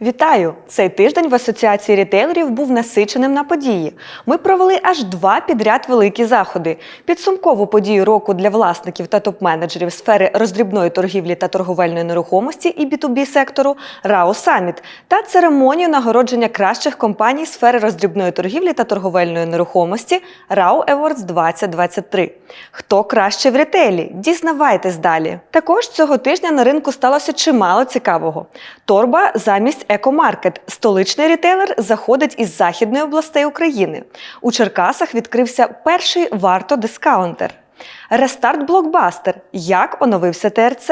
Вітаю! Цей тиждень в асоціації рітейлерів був насиченим на події. Ми провели аж два підряд великі заходи: підсумкову подію року для власників та топ-менеджерів сфери роздрібної торгівлі та торговельної нерухомості і B2B сектору РАО Саміт та церемонію нагородження кращих компаній сфери роздрібної торгівлі та торговельної нерухомості РАО Awards 2023. Хто краще в рітейлі? Дізнавайтесь далі. Також цього тижня на ринку сталося чимало цікавого. Торба замість Екомаркет. Столичний рітейлер заходить із західної областей України. У Черкасах відкрився перший варто дискаунтер. Рестарт блокбастер. Як оновився ТРЦ?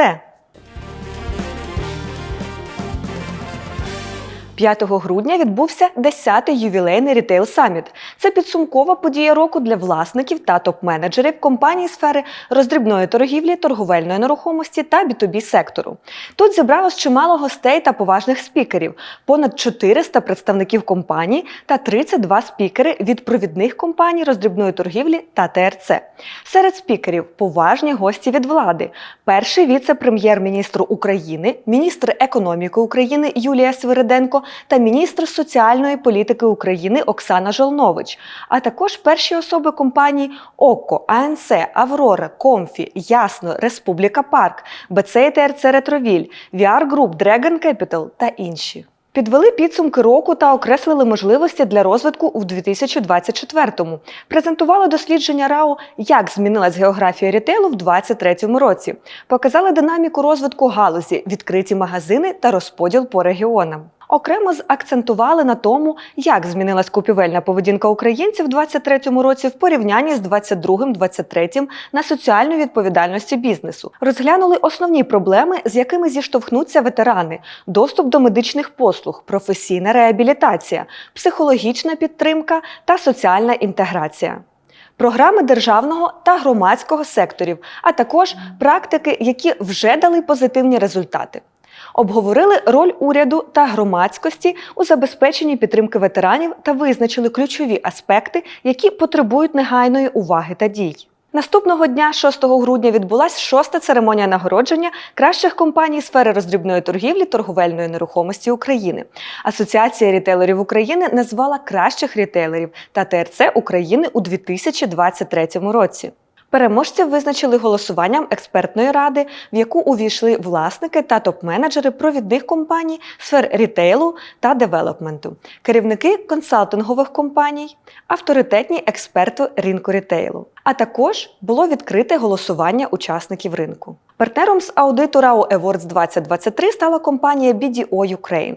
5 грудня відбувся 10-й ювілейний рітейл саміт. Це підсумкова подія року для власників та топ-менеджерів компаній сфери роздрібної торгівлі, торговельної нерухомості та B2B сектору. Тут зібралось чимало гостей та поважних спікерів, понад 400 представників компаній та 32 спікери від провідних компаній роздрібної торгівлі та ТРЦ. Серед спікерів поважні гості від влади. Перший віце-прем'єр-міністр України, міністр економіки України Юлія Свириденко та міністр соціальної політики України Оксана Жолнович, а також перші особи компаній ОККО, АНС, Аврора, Комфі, Ясно, Республіка Парк, БЦ ТРЦ Ретровіль, VR Group, Dragon Capital та інші. Підвели підсумки року та окреслили можливості для розвитку у 2024-му. Презентували дослідження РАО, як змінилась географія рітейлу в 2023 році. Показали динаміку розвитку галузі, відкриті магазини та розподіл по регіонам. Окремо заакцентували на тому, як змінилась купівельна поведінка українців у 2023 році в порівнянні з 2022-2023 на соціальну відповідальності бізнесу. Розглянули основні проблеми, з якими зіштовхнуться ветерани: доступ до медичних послуг, професійна реабілітація, психологічна підтримка та соціальна інтеграція. Програми державного та громадського секторів, а також практики, які вже дали позитивні результати. Обговорили роль уряду та громадськості у забезпеченні підтримки ветеранів та визначили ключові аспекти, які потребують негайної уваги та дій. Наступного дня, 6 грудня, відбулася шоста церемонія нагородження кращих компаній сфери роздрібної торгівлі торговельної нерухомості України. Асоціація рітейлерів України назвала кращих рітейлерів та ТРЦ України у 2023 році. Переможців визначили голосуванням експертної ради, в яку увійшли власники та топ-менеджери провідних компаній сфер рітейлу та девелопменту, керівники консалтингових компаній, авторитетні експерти ринку рітейлу. А також було відкрите голосування учасників ринку. Партнером з аудиту RAO Awards 2023 стала компанія BDO Ukraine.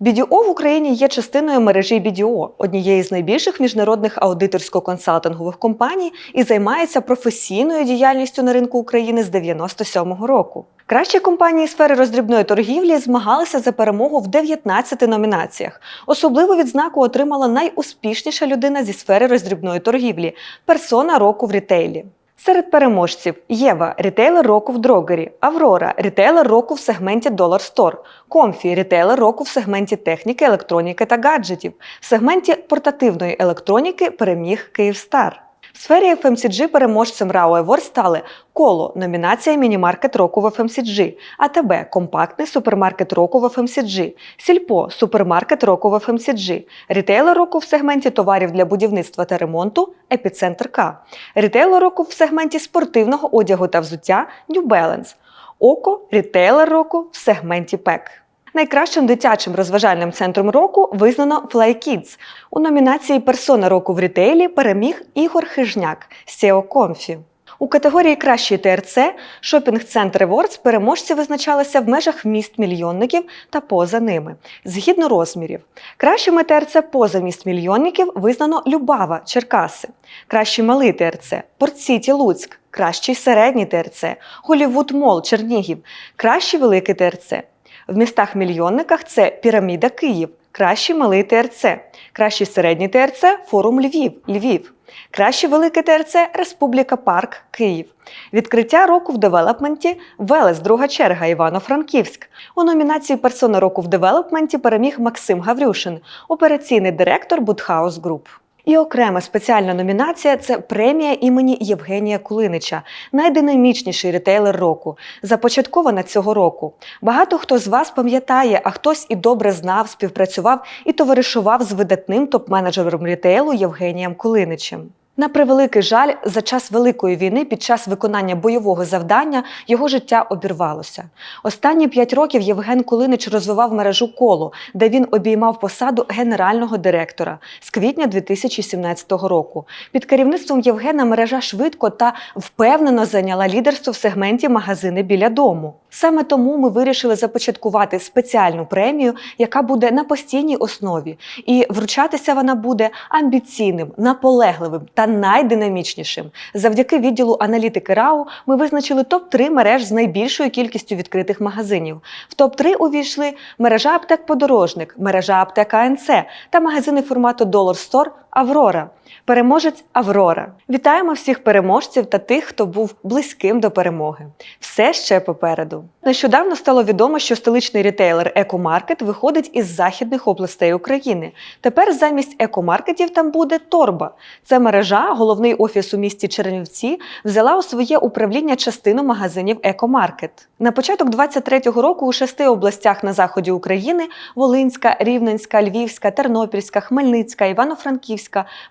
BDO в Україні є частиною мережі BDO, однієї з найбільших міжнародних аудиторсько-консалтингових компаній і займається професійною діяльністю на ринку України з 97-го року. Кращі компанії сфери роздрібної торгівлі змагалися за перемогу в 19 номінаціях. Особливу відзнаку отримала найуспішніша людина зі сфери роздрібної торгівлі персона року в рітейлі. Серед переможців Єва рітейлер року в дрогері, Аврора рітейлер року в сегменті Dollar Store, Комфі рітейлер року в сегменті техніки, електроніки та гаджетів. В сегменті портативної електроніки переміг Київстар. В сфері FMCG переможцем RAO Awards стали Коло номінація Мінімаркет року в FMCG, АТБ компактний супермаркет року в FMCG, Сільпо супермаркет року в FMCG, рітейлер року в сегменті товарів для будівництва та ремонту Епіцентр К, рітейлер року в сегменті спортивного одягу та взуття New Balance, Око рітейлер року в сегменті ПЕК. Найкращим дитячим розважальним центром року визнано Fly Kids. У номінації Персона року в рітейлі переміг Ігор Хижняк SEO Comfy. У категорії Кращий ТРЦ Center Awards переможці визначалися в межах міст мільйонників та поза ними, згідно розмірів. Кращими ТРЦ поза міст мільйонників визнано Любава Черкаси, кращий малий ТРЦ Порт-Сіті Луцьк, кращий середній ТРЦ Голівуд Мол Чернігів, кращий великий ТРЦ. В містах-мільйонниках це Піраміда Київ, кращий малий ТРЦ, кращий середній ТРЦ Форум Львів, Львів, кращий великий ТРЦ Республіка Парк, Київ. Відкриття року в девелопменті Велес, друга черга Івано-Франківськ. У номінації Персона року в девелопменті переміг Максим Гаврюшин, операційний директор Будхаус Груп. І окрема спеціальна номінація це премія імені Євгенія Кулинича, найдинамічніший ретейлер року, започаткована цього року. Багато хто з вас пам'ятає, а хтось і добре знав, співпрацював і товаришував з видатним топ-менеджером ретейлу Євгенієм Кулиничем. На превеликий жаль, за час Великої війни під час виконання бойового завдання його життя обірвалося. Останні п'ять років Євген Кулинич розвивав мережу коло, де він обіймав посаду генерального директора з квітня 2017 року. Під керівництвом Євгена мережа швидко та впевнено зайняла лідерство в сегменті магазини біля дому. Саме тому ми вирішили започаткувати спеціальну премію, яка буде на постійній основі, і вручатися вона буде амбіційним, наполегливим та найдинамічнішим. Завдяки відділу аналітики РАУ ми визначили топ-3 мереж з найбільшою кількістю відкритих магазинів. В топ-3 увійшли мережа аптек Подорожник, мережа аптека АНЦ та магазини формату Dollar Store Аврора. Переможець Аврора. Вітаємо всіх переможців та тих, хто був близьким до перемоги. Все ще попереду. Нещодавно стало відомо, що столичний рітейлер Екомаркет виходить із західних областей України. Тепер замість екомаркетів там буде торба. Це мережа, головний офіс у місті Чернівці, взяла у своє управління частину магазинів Екомаркет. На початок 23-го року у шести областях на заході України Волинська, Рівненська, Львівська, Тернопільська, Хмельницька, Івано-Франківська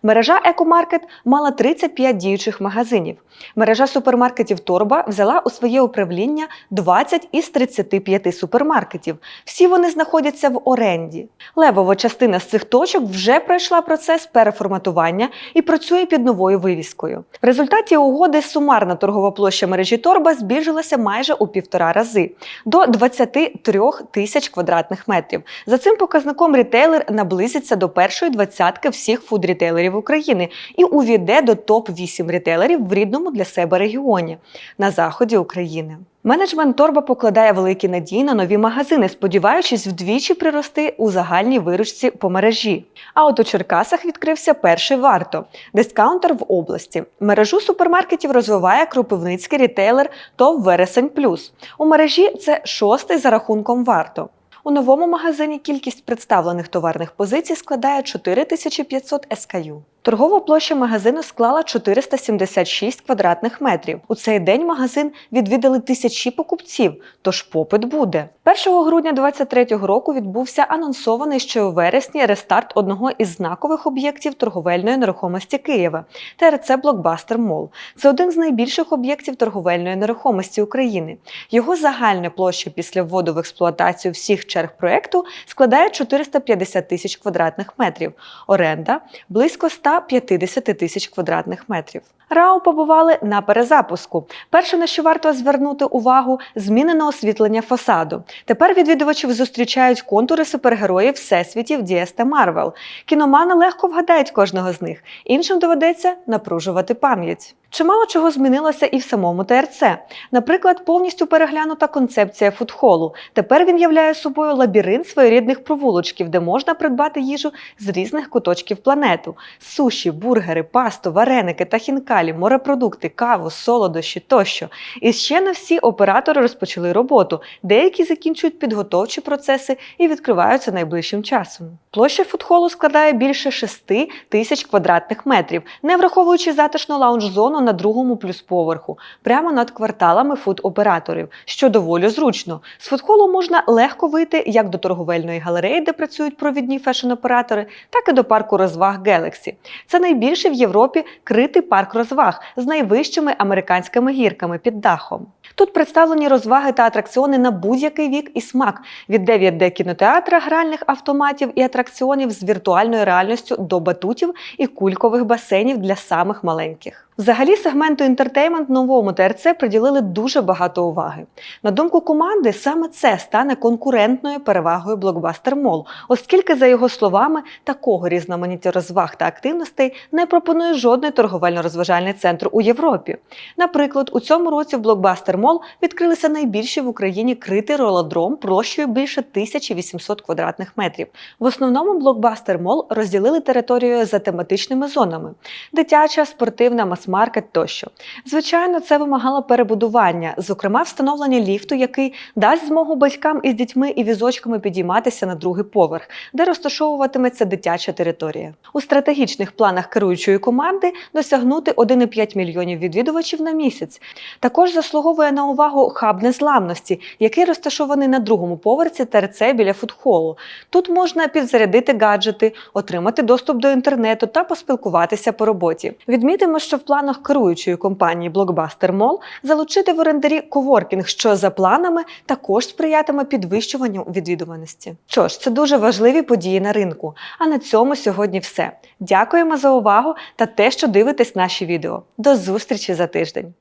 мережа Екомаркет мала 35 діючих магазинів. Мережа супермаркетів Торба взяла у своє управління 20 із 35 супермаркетів. Всі вони знаходяться в оренді. Левова частина з цих точок вже пройшла процес переформатування і працює під новою вивіскою. В результаті угоди сумарна торгова площа мережі Торба збільшилася майже у півтора рази до 23 тисяч квадратних метрів. За цим показником рітейлер наблизиться до першої двадцятки всіх фуд-рітейлерів України і увійде до топ-8 рітейлерів в рідному для себе регіоні на заході України. Менеджмент торба покладає великі надії на нові магазини, сподіваючись вдвічі прирости у загальній виручці по мережі. А от у Черкасах відкрився перший варто дискаунтер в області. Мережу супермаркетів розвиває кропивницький рітейлер ТОВ Вересень Плюс. У мережі це шостий за рахунком варто. У новому магазині кількість представлених товарних позицій складає 4500 SKU. Торгова площа магазину склала 476 квадратних метрів. У цей день магазин відвідали тисячі покупців, тож попит буде. 1 грудня 2023 року відбувся анонсований ще у вересні рестарт одного із знакових об'єктів торговельної нерухомості Києва ТРЦ Блокбастер Мол. Це один з найбільших об'єктів торговельної нерухомості України. Його загальна площа після вводу в експлуатацію всіх черг проекту складає 450 тисяч квадратних метрів. Оренда близько 150 тисяч квадратних метрів. РАО побували на перезапуску. Перше, на що варто звернути увагу, змінено освітлення фасаду. Тепер відвідувачів зустрічають контури супергероїв всесвітів Дієс та Марвел. Кіномани легко вгадають кожного з них. Іншим доведеться напружувати пам'ять. Чимало чого змінилося і в самому ТРЦ. Наприклад, повністю переглянута концепція фудхолу. Тепер він являє собою лабіринт своєрідних провулочків, де можна придбати їжу з різних куточків планету: суші, бургери, пасту, вареники та хінкалі, морепродукти, каву, солодощі тощо. І ще не всі оператори розпочали роботу. Деякі закінчують підготовчі процеси і відкриваються найближчим часом. Площа фудхолу складає більше 6 тисяч квадратних метрів, не враховуючи затишну лаунж-зону на другому плюс поверху, прямо над кварталами фуд-операторів, що доволі зручно. З фудхолу можна легко вийти як до торговельної галереї, де працюють провідні фешн-оператори, так і до парку розваг Galaxy. Це найбільший в Європі критий парк розваг з найвищими американськими гірками під дахом. Тут представлені розваги та атракціони на будь-який вік і смак від 9D кінотеатра, гральних автоматів і атракціонів з віртуальною реальністю до батутів і кулькових басейнів для самих маленьких. Взагалі, сегменту інтертеймент новому ТРЦ приділили дуже багато уваги. На думку команди, саме це стане конкурентною перевагою Blockbuster Mall, оскільки, за його словами, такого різноманіття розваг та активностей не пропонує жодний торговельно-розважальний центр у Європі. Наприклад, у цьому році в Blockbuster Mall відкрилися найбільші в Україні критий ролодром площею більше 1800 квадратних метрів. В основному Blockbuster Mall розділили територію за тематичними зонами: дитяча, спортивна, мас мас-маркет тощо. Звичайно, це вимагало перебудування, зокрема встановлення ліфту, який дасть змогу батькам із дітьми і візочками підійматися на другий поверх, де розташовуватиметься дитяча територія. У стратегічних планах керуючої команди досягнути 1,5 мільйонів відвідувачів на місяць. Також заслуговує на увагу хаб незламності, який розташований на другому поверсі ТРЦ біля фудхолу. Тут можна підзарядити гаджети, отримати доступ до інтернету та поспілкуватися по роботі. Відмітимо, що в планах керуючої компанії Blockbuster Mall залучити в орендарі коворкінг, що за планами також сприятиме підвищуванню відвідуваності. Що ж, це дуже важливі події на ринку. А на цьому сьогодні все. Дякуємо за увагу та те, що дивитесь наші відео. До зустрічі за тиждень.